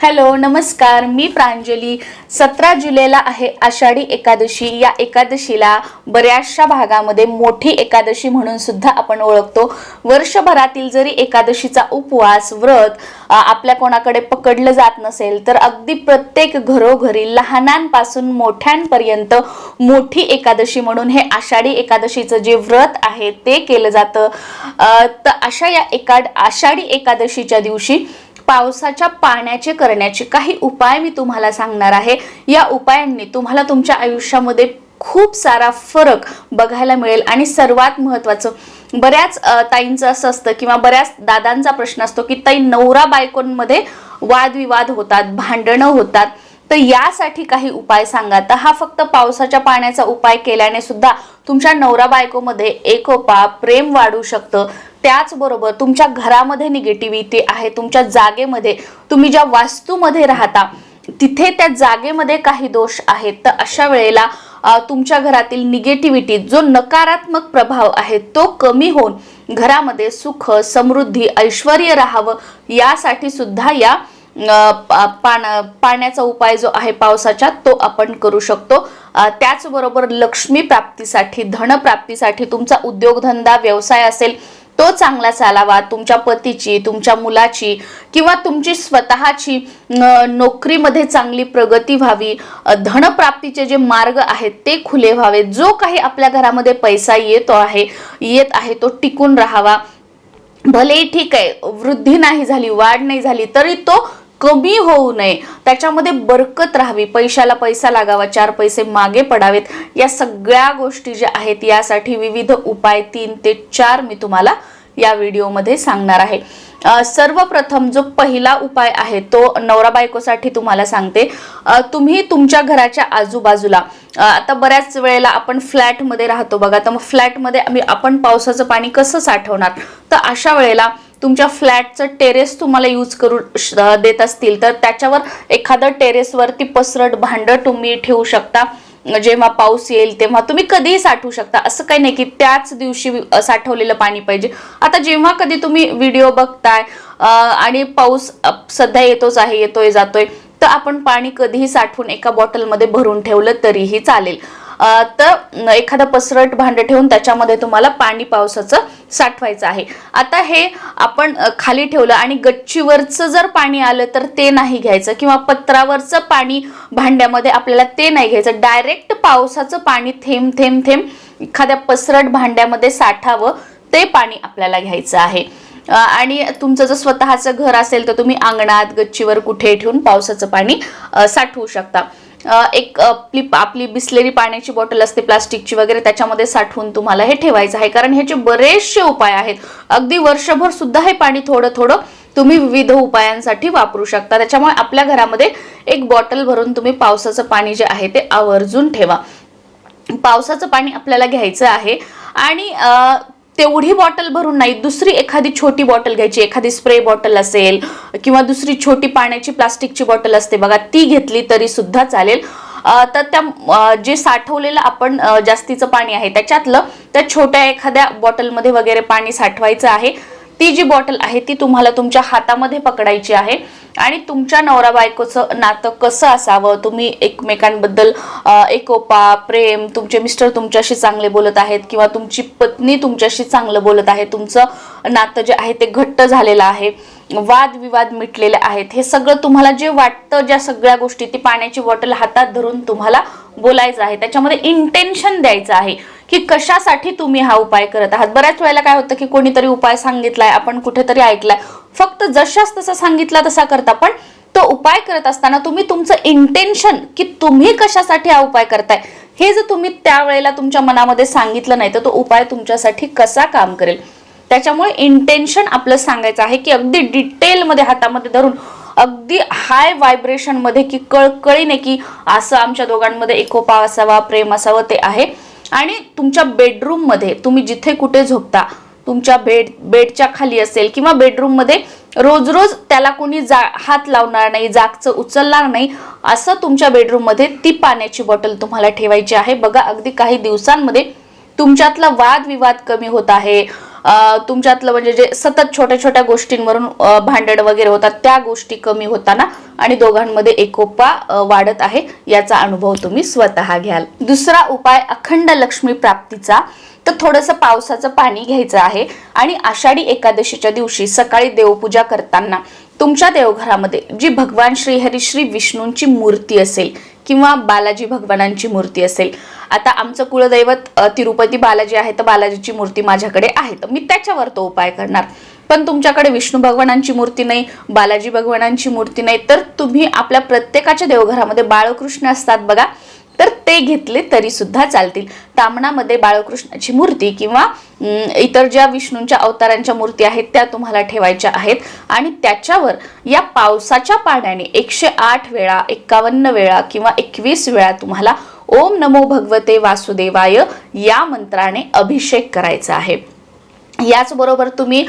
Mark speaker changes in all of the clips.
Speaker 1: Hello नमस्कार. मी प्रांजली. सतरा जुलैला आहे आषाढी एकादशी. या एकादशीला बऱ्याचशा भागामध्ये मोठी एकादशी म्हणून सुद्धा आपण ओळखतो. वर्षभरातील जरी एकादशीचा उपवास व्रत आपल्या कोणाकडे पकडलं जात नसेल तर अगदी प्रत्येक घरोघरी लहानांपासून मोठ्यांपर्यंत मोठी एकादशी म्हणून हे आषाढी एकादशीचं जे व्रत आहे ते केलं जातं. तर अशा या एका आषाढी एकादशीच्या दिवशी पावसाच्या पाण्याचे करण्याचे काही उपाय मी तुम्हाला सांगणार आहे. या उपायांनी तुम्हाला तुमच्या आयुष्यामध्ये खूप सारा फरक बघायला मिळेल. आणि सर्वात महत्त्वाचं बऱ्याच ताईंचं असं असतं किंवा बऱ्याच दादांचा प्रश्न असतो की ताई नवरा बायकोंमध्ये वादविवाद होतात भांडणं होतात. तर यासाठी काही उपाय सांगा. तर हा फक्त पावसाच्या पाण्याचा उपाय केल्याने सुद्धा तुमच्या नवरा बायकोमध्ये एकोपा प्रेम वाढू शकतं. त्याचबरोबर तुमच्या घरामध्ये निगेटिव्हिटी आहे तुमच्या जागेमध्ये तुम्ही ज्या वास्तूमध्ये राहता तिथे त्या जागेमध्ये काही दोष आहेत. तर अशा वेळेला तुमच्या घरातील निगेटिव्हिटी जो नकारात्मक प्रभाव आहे तो कमी होऊन घरामध्ये सुख समृद्धी ऐश्वर राहावं यासाठी सुद्धा या पान पाण पाण्याचा उपाय जो आहे पावसाच्या तो आपण करू शकतो. त्याचबरोबर लक्ष्मी प्राप्तीसाठी धन प्राप्तीसाठी तुमचा उद्योगधंदा व्यवसाय असेल तो चांगला चालावा तुमच्या पतीची तुमच्या मुलाची किंवा तुमची स्वतःची नोकरीमध्ये चांगली प्रगती व्हावी धनप्राप्तीचे जे मार्ग आहेत ते खुले व्हावे जो काही आपल्या घरामध्ये पैसा येतो आहे येत आहे तो टिकून राहावा. भले ठीक आहे वृद्धी नाही झाली वाढ नाही झाली तरी तो कमी होऊ नये. त्याच्यामध्ये बरकत राहावी. पैशाला पैसा लागावा चार पैसे मागे पडावेत. या सगळ्या गोष्टी ज्या आहेत यासाठी विविध उपाय तीन ते चार मी तुम्हाला या व्हिडिओमध्ये सांगणार आहे. सर्वप्रथम जो पहिला उपाय आहे तो नवरा बायकोसाठी तुम्हाला सांगते. तुम्ही तुमच्या घराच्या आजूबाजूला आता बऱ्याच वेळेला आपण फ्लॅटमध्ये राहतो. बघा तर मग फ्लॅटमध्ये आम्ही आपण पावसाचं पाणी कसं साठवणार? तर अशा वेळेला तुमच्या फ्लॅटचं टेरेस तुम्हाला यूज करू श- देत असतील तर त्याच्यावर एखादं टेरेसवरती पसरट भांडं तुम्ही ठेवू शकता. जेव्हा पाऊस येईल तेव्हा तुम्ही कधीही साठवू शकता. असं काही नाही की त्याच दिवशी साठवलेलं पाणी पाहिजे. आता जेव्हा कधी तुम्ही व्हिडिओ बघताय आणि पाऊस सध्या येतोच आहे येतोय जातोय तर आपण पाणी कधीही साठवून एका बॉटलमध्ये भरून ठेवलं तरीही चालेल. तर एखादं पसरट भांडं ठेवून त्याच्यामध्ये तुम्हाला पाणी पावसाचं साठवायचं आहे. आता हे आपण खाली ठेवलं आणि गच्चीवरचं जर पाणी आलं तर ते नाही घ्यायचं किंवा पत्रावरचं पाणी भांड्यामध्ये आपल्याला ते नाही घ्यायचं. डायरेक्ट पावसाचं पाणी थेंब थेंब थेंब एखाद्या पसरट भांड्यामध्ये साठावं ते पाणी आपल्याला घ्यायचं आहे. आणि तुमचं जर स्वतःचं घर असेल तर तुम्ही अंगणात गच्चीवर कुठे ठेवून पावसाचं पाणी साठवू शकता. एक आपली आपली बिसलेरी पाण्याची बॉटल असते प्लास्टिकची वगैरे त्याच्यामध्ये साठवून तुम्हाला हे ठेवायचं आहे. कारण ह्याचे बरेचसे उपाय आहेत. अगदी वर्षभर सुद्धा हे पाणी थोडं थोडं तुम्ही विविध उपायांसाठी वापरू शकता. त्याच्यामुळे आपल्या घरामध्ये एक बॉटल भरून तुम्ही पावसाचं पाणी जे आहे ते आवर्जून ठेवा. पावसाचं पाणी आपल्याला घ्यायचं आहे. आणि तेवढी बॉटल भरून नाही दुसरी एखादी छोटी बॉटल घ्यायची एखादी स्प्रे बॉटल असेल किंवा दुसरी छोटी पाण्याची प्लास्टिकची बॉटल असते बघा ती घेतली तरी सुद्धा चालेल. तर त्या जे साठवलेलं आपण जास्तीचं पाणी आहे त्याच्यातलं त्या छोट्या एखाद्या बॉटलमध्ये वगैरे पाणी साठवायचं आहे. ती जी बॉटल आहे ती तुम्हाला तुमच्या हातामध्ये पकडायची आहे. आणि तुमच्या नवरा बायकोचं नातं कसं असावं? तुम्ही एकमेकांबद्दल एकोपा प्रेम तुमचे मिस्टर तुमच्याशी चांगले बोलत आहेत किंवा तुमची पत्नी तुमच्याशी चांगलं बोलत आहे तुमचं नातं जे आहे ते घट्ट झालेलं आहे वादविवाद मिटलेले आहेत हे सगळं तुम्हाला जे वाटतं ज्या सगळ्या गोष्टी ती पाण्याची बॉटल हातात धरून तुम्हाला बोलायचं आहे. त्याच्यामध्ये इंटेन्शन द्यायचं आहे. की कशासाठी तुम्ही हा उपाय करत आहात? बऱ्याच वेळेला काय होतं की कोणीतरी उपाय सांगितलाय आपण कुठेतरी ऐकलाय. फक्त जशाच तसा सांगितला तसा करता पण तो उपाय करत असताना तुम्ही तुमचं इंटेन्शन की तुम्ही कशासाठी हा उपाय करताय हे जर तुम्ही त्यावेळेला तुमच्या मनामध्ये सांगितलं नाही तर तो उपाय तुमच्यासाठी कसा काम करेल? त्याच्यामुळे इंटेन्शन आपलं सांगायचं आहे की अगदी डिटेलमध्ये हातामध्ये धरून अगदी हाय व्हायब्रेशनमध्ये की कळकळीने की असं आमच्या दोघांमध्ये एकोपा असावा प्रेम असावं ते आहे. आणि तुमच्या बेडरूममध्ये तुम्ही जिथे कुठे झोपता तुमच्या बेड बेडच्या खाली असेल किंवा बेडरूममध्ये रोज रोज त्याला कोणी जा हात लावणार नाही जागचं उचलणार नाही असं तुमच्या बेडरूममध्ये ती पाण्याची बॉटल तुम्हाला ठेवायची आहे. बघा अगदी काही दिवसांमध्ये तुमच्यातला वादविवाद कमी होत आहे. तुमच्यातलं म्हणजे जे सतत छोट्या छोट्या गोष्टींवरून भांडण वगैरे होतात त्या गोष्टी कमी होताना आणि दोघांमध्ये एकोपा वाढत आहे याचा अनुभव तुम्ही स्वतः घ्याल. दुसरा उपाय अखंड लक्ष्मी प्राप्तीचा तर थोडंसं पावसाचं पाणी घ्यायचं आहे आणि आषाढी एकादशीच्या दिवशी सकाळी देवपूजा करताना तुमच्या देवघरामध्ये जी भगवान श्रीहरी श्री विष्णूंची मूर्ती असेल किंवा बालाजी भगवानांची मूर्ती असेल आता आमचं कुलदैवत तिरुपती बालाजी आहे तर बालाजीची मूर्ती माझ्याकडे आहे. तर मी त्याच्यावर तो उपाय करणार. पण तुमच्याकडे विष्णू भगवानांची मूर्ती नाही बालाजी भगवानांची मूर्ती नाही तर तुम्ही आपल्या प्रत्येकाच्या देवघरामध्ये बाळकृष्ण असतात बघा तर ते घेतले तरी सुद्धा चालतील. तामणामध्ये बाळकृष्णाची मूर्ती किंवा इतर ज्या विष्णूंच्या अवतारांच्या मूर्ती आहेत त्या तुम्हाला ठेवायच्या आहेत. आणि त्याच्यावर या पावसाच्या पाण्याने एकशे आठ वेळा एक्कावन्न वेळा किंवा एकवीस वेळा तुम्हाला ओम नमो भगवते वासुदेवाय या मंत्राने अभिषेक करायचा आहे. याचबरोबर तुम्ही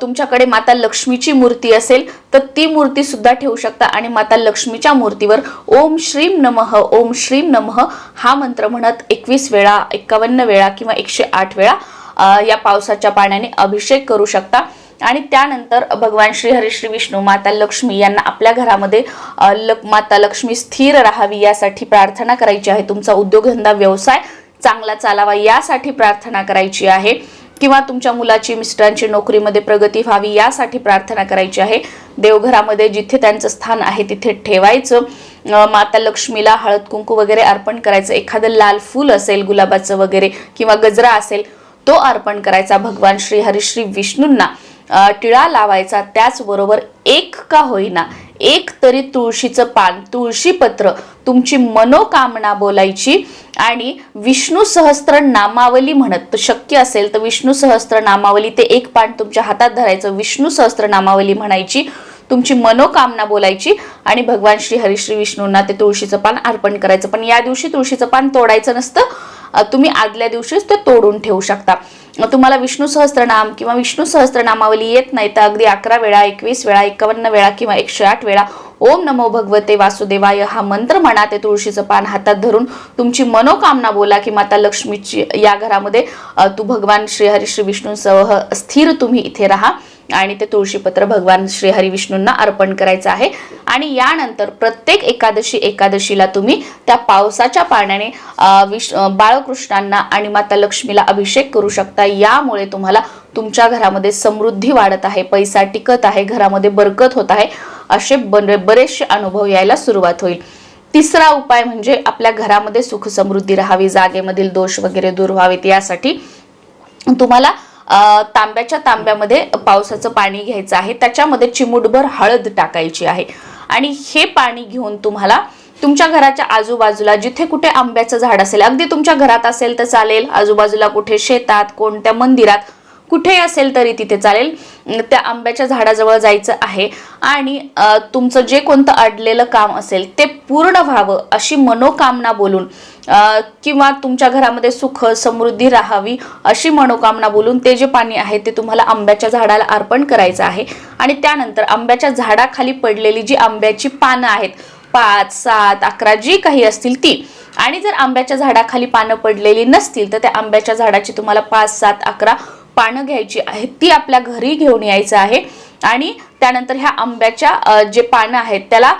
Speaker 1: तुमच्याकडे माता लक्ष्मीची मूर्ती असेल तर ती मूर्ती सुद्धा ठेवू शकता आणि माता लक्ष्मीच्या मूर्तीवर ओम श्रीम नमः ओम श्रीम नमः हा मंत्र म्हणत एकवीस वेळा एक्कावन्न वेळा किंवा एकशे आठ वेळा या पावसाच्या पाण्याने अभिषेक करू शकता. आणि त्यानंतर भगवान श्री हरी श्री विष्णू माता लक्ष्मी यांना आपल्या घरामध्ये लक माता लक्ष्मी स्थिर राहावी यासाठी प्रार्थना करायची आहे. तुमचा उद्योगधंदा व्यवसाय चांगला चालावा यासाठी प्रार्थना करायची आहे. किंवा तुमच्या मुलाची मिस्टरांची नोकरीमध्ये प्रगती व्हावी यासाठी प्रार्थना करायची आहे. देवघरामध्ये जिथे त्यांचं स्थान आहे तिथे ठेवायचं. माता लक्ष्मीला हळद कुंकू वगैरे अर्पण करायचं. एखादं लाल फूल असेल गुलाबाचं वगैरे किंवा गजरा असेल तो अर्पण करायचा भगवान श्री हरिश्री विष्णूंना. टिळा लावायचा त्याचबरोबर एक का होईना एक तरी तुळशीचं पान तुळशी पत्र तुमची मनोकामना बोलायची. आणि विष्णू सहस्त्र नामावली म्हणत शक्य असेल तर विष्णू सहस्त्र नामावली ते एक पान तुमच्या हातात धरायचं. विष्णू सहस्त्र नामावली म्हणायची तुमची मनोकामना बोलायची. आणि भगवान श्री हरिश्री विष्णूंना ते तुळशीचं पान अर्पण करायचं. पण या दिवशी तुळशीचं पान तोडायचं नसतं. तुम्ही आदल्या दिवशीच ते तोडून ठेवू शकता. तुम्हाला विष्णू सहस्त्रनाम किंवा विष्णू सहस्त्रनामावली येत नाही तर अगदी अकरा वेळा एकवीस वेळा एकावन्न वेळा किंवा एकशे आठ वेळा ओम नमो भगवते वासुदेवाय हा मंत्र म्हणा ते तुळशीचं पान हातात धरून तुमची मनोकामना बोला की माता लक्ष्मीची या घरामध्ये तू भगवान श्री हरी श्री विष्णूंसह स्थिर तुम्ही इथे राहा. आणि ते तुळशीपत्र भगवान श्रीहरी विष्णूंना अर्पण करायचं आहे. आणि यानंतर प्रत्येक एकादशी एकादशीला तुम्ही त्या पावसाच्या पाण्याने विष बाळकृष्णांना आणि माता लक्ष्मीला अभिषेक करू शकता. यामुळे तुम्हाला तुमच्या घरामध्ये समृद्धी वाढत आहे पैसा टिकत आहे घरामध्ये बरकत होत आहे असे बरे- बरेचसे अनुभव यायला सुरुवात होईल. तिसरा उपाय म्हणजे आपल्या घरामध्ये सुख समृद्धी राहावी जागेमधील दोष वगैरे दूर व्हावेत. यासाठी तुम्हाला तांब्याच्या तांब्यामध्ये पावसाचं पाणी घ्यायचं आहे. त्याच्यामध्ये चिमूटभर हळद टाकायची आहे. आणि हे पाणी घेऊन तुम्हाला तुमच्या घराच्या आजूबाजूला जिथे कुठे आंब्याचं झाड असेल अगदी तुमच्या घरात असेल तर चालेल. आजूबाजूला कुठे शेतात कोणत्या मंदिरात कुठे असेल तरी तिथे चालेल. त्या आंब्याच्या झाडाजवळ जायचं आहे. आणि तुमचं जे कोणतं अडलेलं काम असेल ते पूर्ण व्हावं अशी मनोकामना बोलून किंवा तुमच्या घरामध्ये सुख समृद्धी राहावी अशी मनोकामना बोलून ते जे पाणी आहे ते तुम्हाला आंब्याच्या झाडाला अर्पण करायचं आहे. आणि त्यानंतर आंब्याच्या झाडाखाली पडलेली जी आंब्याची पानं आहेत पाच सात अकरा जी काही असतील ती. आणि जर आंब्याच्या झाडाखाली पानं पडलेली नसतील तर त्या आंब्याच्या झाडाची तुम्हाला पाच सात अकरा पानं घ्यायची आहेत ती आपल्या घरी घेऊन यायचं आहे. आणि त्यानंतर ह्या आंब्याच्या जे पानं आहेत त्याला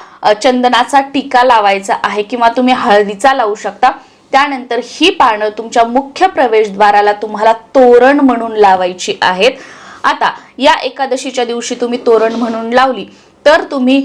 Speaker 1: चंदनाचा टीका लावायचा आहे किंवा तुम्ही हळदीचा लावू शकता. त्यानंतर ही पानं तुमच्या मुख्य प्रवेशद्वाराला तुम्हाला तोरण म्हणून लावायची आहेत. आता या एकादशीच्या दिवशी तुम्ही तोरण म्हणून लावली तर तुम्ही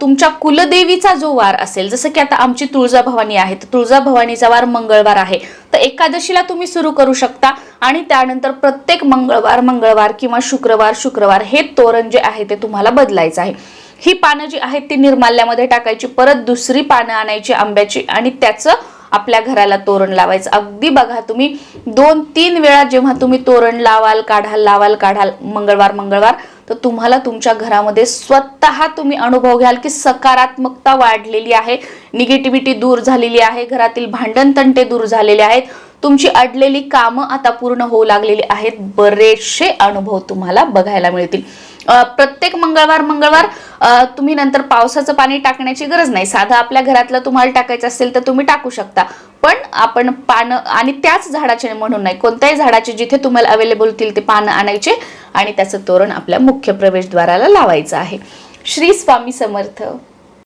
Speaker 1: तुमच्या कुलदेवीचा जो वार असेल जसं की आता आमची तुळजाभवानी आहे तर तुळजाभवानीचा वार मंगळवार आहे. तर एकादशीला तुम्ही सुरू करू शकता. आणि त्यानंतर प्रत्येक मंगळवार मंगळवार किंवा शुक्रवार शुक्रवार हे तोरण जे आहे ते तुम्हाला बदलायचं आहे. ही पानं जी आहेत ती निर्माल्यामध्ये टाकायची परत दुसरी पानं आणायची आंब्याची आणि त्याचं आपल्या घराला तोरण लावायचं. अगदी बघा तुम्ही दोन तीन वेळा जेव्हा तुम्ही तोरण लावाल काढाल लावाल काढाल मंगळवार मंगळवार तर तुम्हाला तुमच्या घरामध्ये स्वतः तुम्ही अनुभव घ्याल की सकारात्मकता वाढलेली आहे निगेटिव्हिटी दूर झालेली आहे घरातील भांडण तंटे दूर झालेले आहेत तुमची अडलेली कामं आता पूर्ण होऊ लागलेली आहेत बरेचसे अनुभव तुम्हाला बघायला मिळतील. प्रत्येक मंगळवार मंगळवार तुम्ही नंतर पावसाचं पाणी टाकण्याची गरज नाही. साधं आपल्या घरातलं तुम्हाला टाकायचं असेल तर तुम्ही टाकू शकता. पण आपण पानं आणि त्याच झाडाचे म्हणून नाही कोणत्याही झाडाचे जिथे तुम्हाला अवेलेबल होतील ते पानं आणायचे आणि त्याचं तोरण आपल्या मुख्य प्रवेशद्वाराला लावायचं आहे. श्री स्वामी समर्थ.